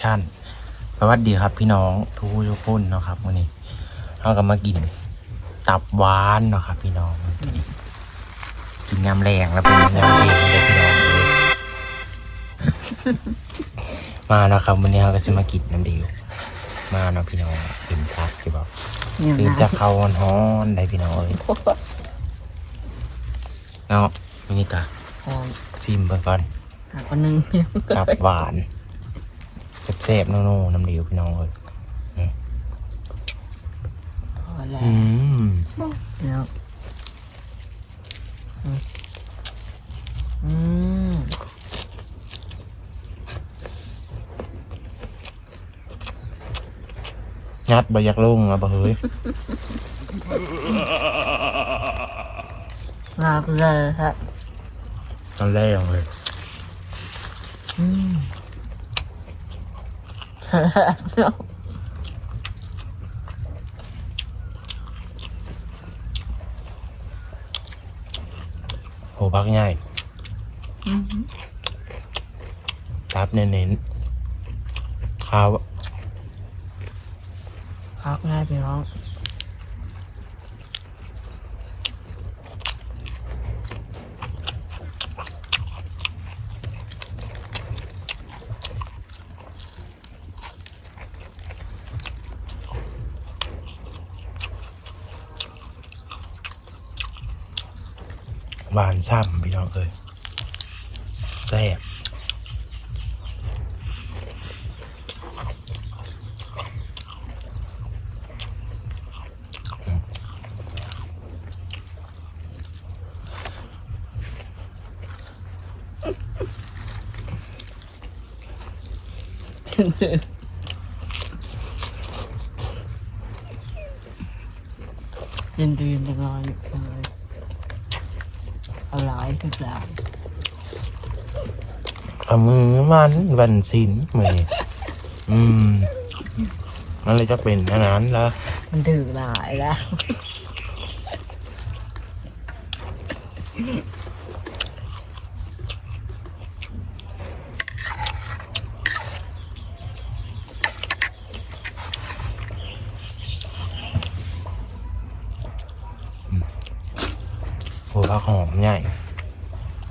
ชั่นสวัสดีครับพี่น้องทุกผู้ทุกคนเนาะครับวันนี้เราก็มากิน ตับหวานเนาะครับ พี่น้องกินยำแรงแล้วเป็นยำแรงเลยพี่น้องเลยมาเนาะครับวันนี้เราก็จะมากินน้ำเดียวมาเนาะพี่น้องกินซักที่บอกเนี่ยคือนะจะเข้าฮ้อนๆได้พี่น้องเอ้ยเนาะมินิกาหอมซิมเบิ่งก่อนหาคนหนึงตับหวานแซ่บๆโน่ๆน้ำเดียวพี่น้องเอ้ยพอแล้วอืมแล้วอืมอืมงัดบะยักลุ่งอะบะเฮ้ยลาบเลยครับตอนแรกเลย อืมแซ่บเนาะ โหพักง่ายตับเน้นๆข้าว พักง่ายพี่น้อง วานช่ำพี่น้องเอ้ยแซ่บ ยินดีจังเลยเลยเอาหลายทุกอย่าง เอามือมันวันสินมือนี่อืมมันเลยจะเป็นอันนั้นละมันถือหลายแล้วโหผักหอมใหญ่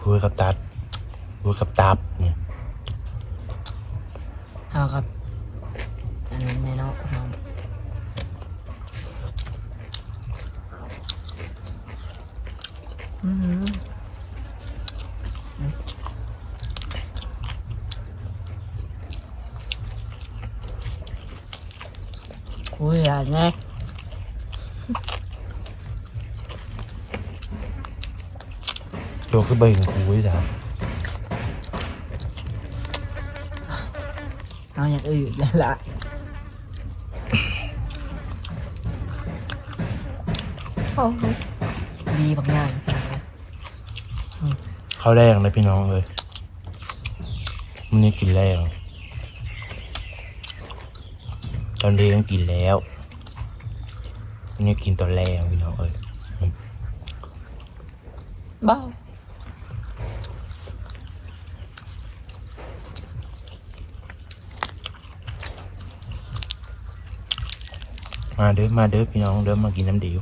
พูดกับตัดพู ดกับตับเนี่ยเอาครับ อันนี้ไม่เนาะหอมอืมคุยอะไรไงโจคือเบ่งคุยจ้ะ เอาอย่างอื่นแล้วละโอ้โหดีบางอย่างข้าวแรงเลยพี่น้องเลยมันนี้กินแรงตอนเรียนกินแล้วมันนี้กินตอนแรงพี่น้องเอ้ยเบ้า มาเด้อมาเด้อพี่น้องเด้อมากินน้ำเดียว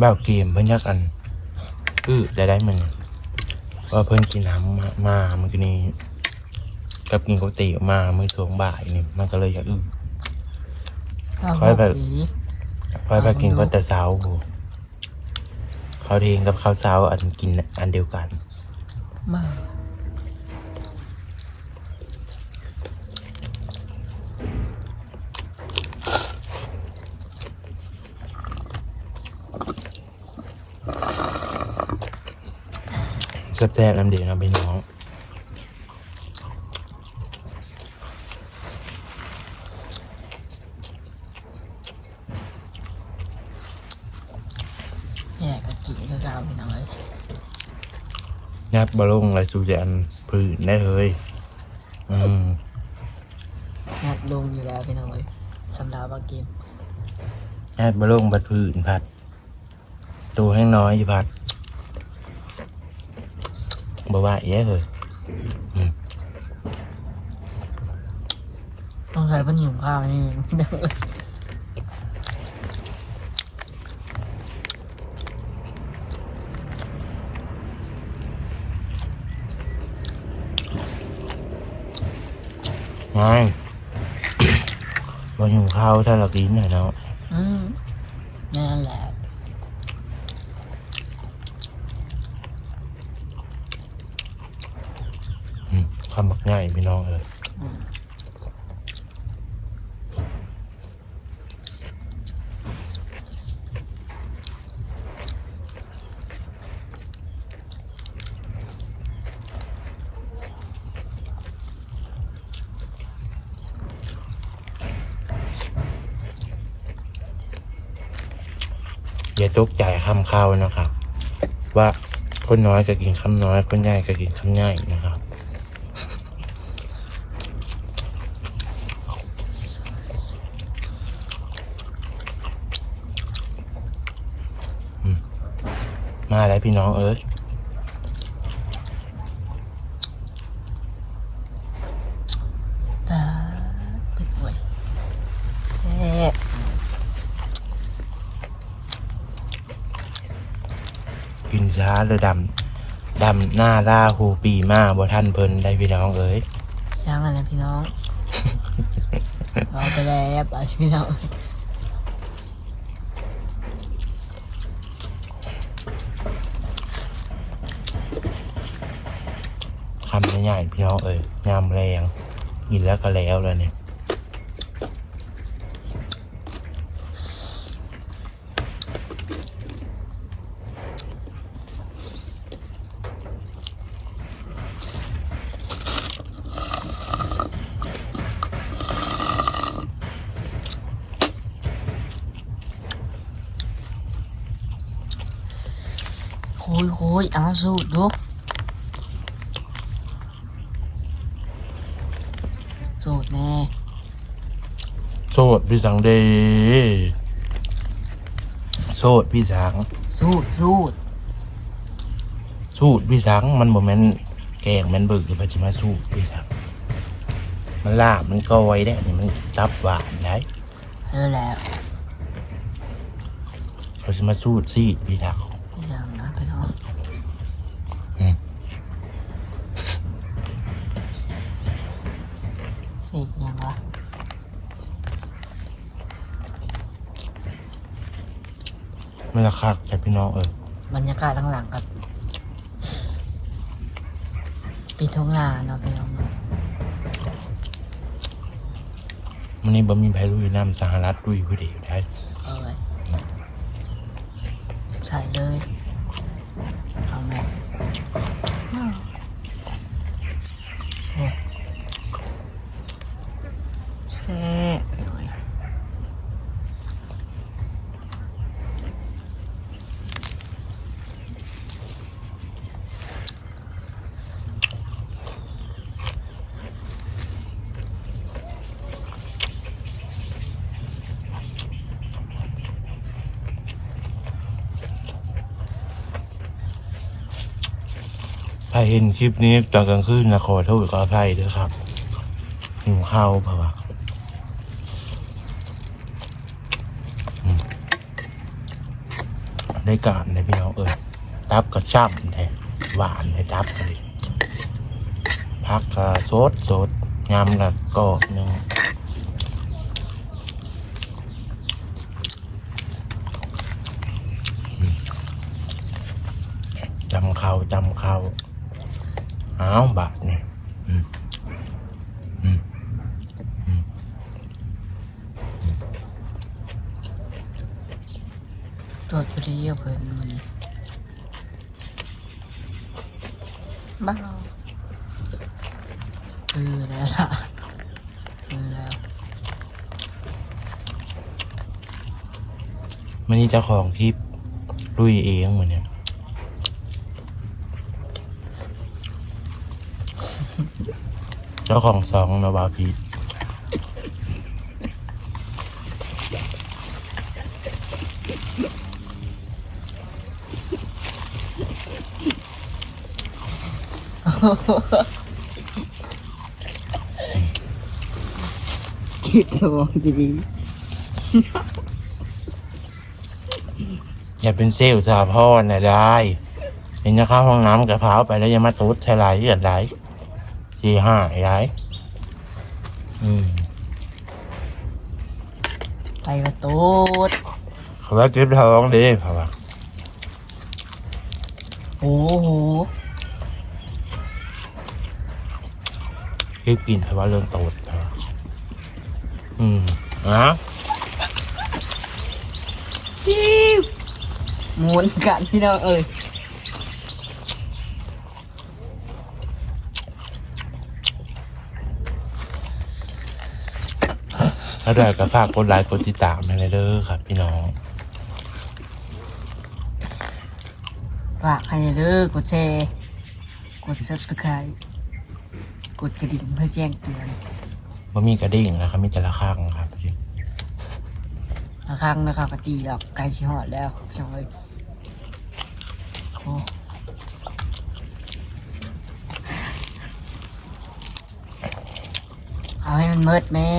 แบบเกมเพิ่นยักอัน อื้อได้ได้มัน ว่าเพิ่นกินน้ำมามามันก็นี่กับกินก๋วยเตี๋ยวมามื้อช่วงบ่ายนี่มันก็เลยอยากอื้อค่อยแบบดีพอยไปกินก็แต่เช้าโหข้าวเทงกับข้าวเช้าอันกินอันเดียวกันมา แซ่บๆน้ำเดียวนะพี่น้องแยกกะกิคือเก่าแล้วพี่น้องเอ้ยยัดบอลลงไรสูจะอันพื้นได้เลยอืมงัดลงอยู่แล้วพี่น้องเอ้ยสำหรับบางเกมยัดบอลลงบัดพื้นผัด ตัวแห้งน้อยอยู่ผัด บ่ว่าเยอะเลยต้องใช้พันหยุ่มข้าวนี่พี่น้องเอ้ย ง่าย บอหิวข้าวถ้าเรากินหน่อยเนาะ อืมนั่นแหละ อืมคำบักง่ายพี่น้องเอออย่าตกใจคำข้าวนะครับ ว่าคนน้อยก็กินคำน้อย คนใหญ่ก็กินคำใหญ่นะครับ มาแล้วพี่น้องเอิร์ธตาตึกไว้แซ่บกินช้าเลยดำ ดำหน้าล่าหูปีมาบ่ท่านเพิ่นได้พี่น้องเอ้ยย่างอะไรพี่น้อง เอาไปแล้วไปพี่น้องำใหญ่ๆพี่น้องเอ้ยยำแรงกินแล้วก็แล้วแล้วเนี่ยโคุยโคุยเอาสูตรดู สูตรแน่โสดพี่สังเดโสดพี่สังสูตรสูตรสูตรพี่สังมันบ่แม่นแกงแม่นเบิกหรือว่าสิมาสูตรพี่สังมันลาบมันกอยได้นี่มันตับหวานได้เออแล้วเขาสิมาสูตรซีดพี่สังพี่ยังนะพี่น้อง อืม สิยังวะ มันละคักแต่พี่น้องเอ้ยบรรยากาศหลังๆกับปีทุ่งนาเนาะพี่น้องเนาะมันนี่บ่มีไผรู้อยู่น้ำสหรัฐดุยผู้เดียวได้เอ้ยใส่เลยเอาไหมโอ้แซ่บหน่อย ถ้าเห็นคลิปนี้ตอนกลางคืนนะขอโทษขออภัยด้วยครับหิวข้าวเปล่าวะได้การเลยพี่น้องเอ้ยตับก็ช่ำเลยหวานเลยตับเลยพักก็สดสดยำก็กรอบหนึ่งจำเขาจำเขา อ้าวบาทนี่อืมอืมตรวจพอดีเอาเพิ่นมันนี่บ้าเออแล้วล่ะเออแล้วมันนี่เจ้าของคลิปลุยเองเหมือนเนี่ย เจ้าของสองนะบาพีคิดระวังจะดีอย่าเป็นเซลล์สาพ่อนะได้เห็นจะเข้าห้องน้ำกระเพราไปแล้วยังมาตุ๊ดใช่ไรเลือดไหล สี่ห้าไอ้ไรอืมไปประตูเขาว่าเจ็บท้องดิเขาว่าโอ้โหรีบกินเพราะว่าเรื่องตูดเขาว่าอืมนะหมุนกันพี่น้องเอ้ย ถ้าได้ก็ฝากกดไลค์กดติดตามให้เด้อครับ พี่น้องฝากให้เด้อกดแชร์กด subscribe กดกระดิ่งเพื่อแจ้งเตือนว่ามีกระดิ่งนะครับมีแต่ละข้างครับละครั้งนะครับกตีดอกไก่ชิหอดแล้วพี่น้องเอ้ยโอ้เอาให้มันเมิดแม่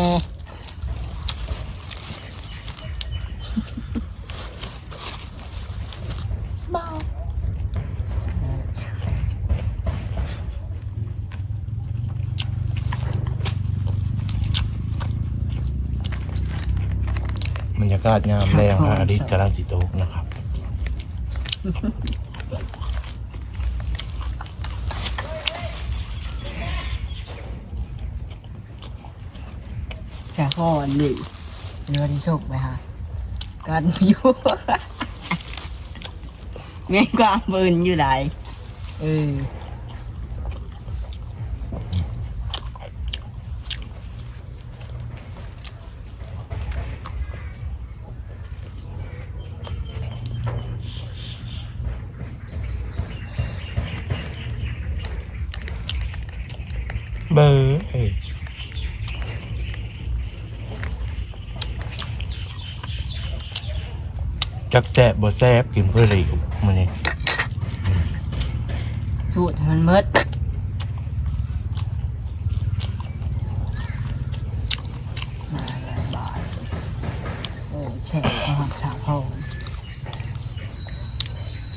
บรรยากาศงามแรงพระอาทิตย์กำลังสิตกนะครับจะห่อนนี่เรือที่โชคไหมฮะกันอยู่แม่งกวางปืนอยู่ไหนเออ เบอร์เอ้ยจักแจ๊บบแซบกินเพื่ออะไรมันนี่สูตรให้มันเมิดมาแล้วบาทโอ้แช่ความสาพอง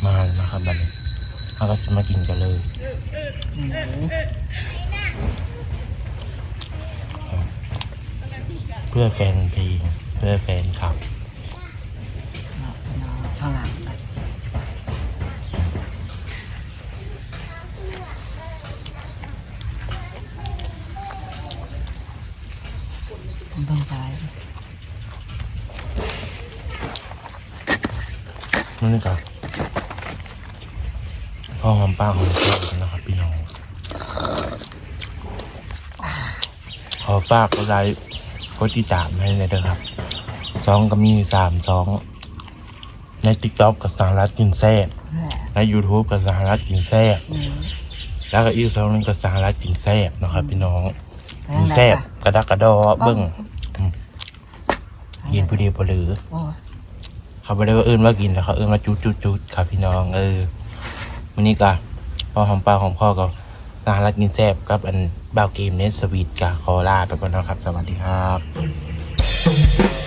มาแล้วนะครับบัดนี้ เราก็จะมากินกันเลยเพื่อแฟนเพลงเพื่อแฟนคลับเอาไปนอนข้างหลังกันผมต้องใช้นั่นนี่ครับพ่ อหอมป้าหอมข้าวนะครับพี่น้อง ขอฝากกดไลค์กดติดตามให้เลยเด้อครับสองก็มีสามสองในติ๊กต็อกกับสหรัฐกินแซ่บแหละใน YouTube กับสหรัฐกินแซ่บอืมแล้วก็อีกสองนึงกับสหรัฐกินแซ่บนะครับพี่น้องไปกิทานงไหนแซ่บปะกระดักกระดอเบิ้งไปกินผู้เดียวผู้เหลือโอ้ยเขาไม่ได้ว่าเอื้นว่ากินแต่เขาเอื้นว่าจุดจุดจุดครับพี่น้องเออ วันนี้ก็พอหอมปลาหอมคอก็สหรักกินแซ่บกับอันบ่าวเกมเนสสวีทกับคอลาไปก่อนนะครับ สวัสดีครับ